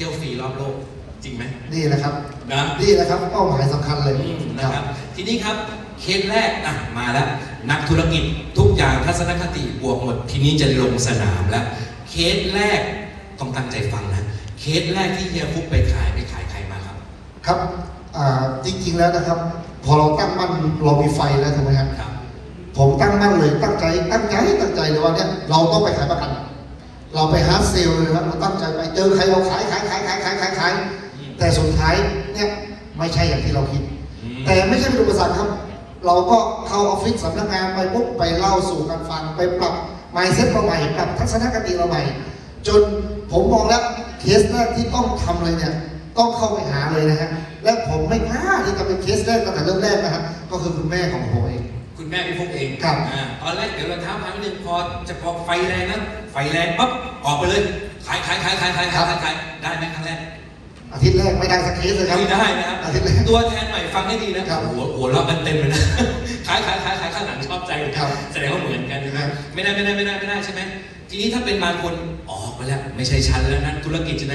ที่ยวฟรีรอบโลกจริงไหมนี่แหละครับ นะนี่แหละครับเป้าหมายสำคัญเลยอืมนะครับทีนี้ครับเคสแรกอะมาแล้ว นักธุรกิจทุกอย่างทัศนคติบวกหมด ทีนี้จะลงสนามแล้ว เคสแรกต้องตั้งใจฟังนะเคสแรกที่เฮียฟุกไปขายไปขายใครมาครับ ครับอ่าจริงๆแล้วนะครับ พอเราตั้งมั่นเรามีไฟแล้วถูกไหมครับ ครับ ผมตั้งมั่นเลยตั้งใจตั้งใจตั้งใจเลยว่าเนี่ยเราต้องไปขายประกัน เราไปฮาร์ดเซลเลยครับเราตั้งใจไปเจอใครเราขายขายขายขายขายขายขายแต่สุดท้ายเนี่ยไม่ใช่อย่างที่เราคิดอืมแต่ไม่ใช่เป็นอุปสรรคครับ เราก็เข้าออฟฟิศสำนักงานไปปุ๊บไปเล่าสู่กันฟังไปปรับ mindset เราใหม่ปรับทัศนคติเราใหม่จนผมมองแล้วเคสแรกที่ต้องทำเลยเนี่ยต้องเข้าไปหาเลยนะฮะและผมไม่กล้าที่จะเป็นเคสแรกตั้งแต่เริ่มแรกนะฮะก็คือคุณแม่ของผมเองคุณ แม่พี่ฟุกเองครับ อ่าตอนแรกเดี๋ยวเราเท้าพันนิดนึงพอจะพอไฟแรงนะไฟแรงปั๊บออกไปเลยขายขายขายขายขายขายขายขายได้ไหมครั้งแรกอาทิตย์แรกไม่ได้สักเคสเลยครับไม่ได้นะครับอาทิตย์แรก ตัวแทนใหม่ฟังให้ดีนะครับ หัวหัวเราะกันเต็มเลยนะขายขายขายขายข้างหลังชอบใจเลยครับ แสดงว่าเหมือนกันใช่ไหมครับไม่ได้ไม่ได้ไม่ได้ไม่ได้ใช่ไหมทีนี้ถ้าเป็นบางคนออกไปแล้ว ไม่ใช่ชั้นแล้วนะธุรกิจจะ